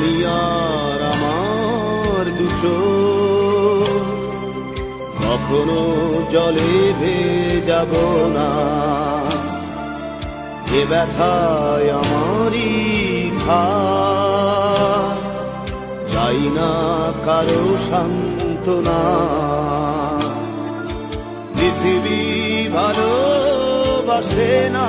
আমি আর আমার দুটো কখনো জলে ভেজাব না। এ ব্যথায় আমারই চাই না কারও সান্ত্বনা। পৃথিবী ভালোবাসে না।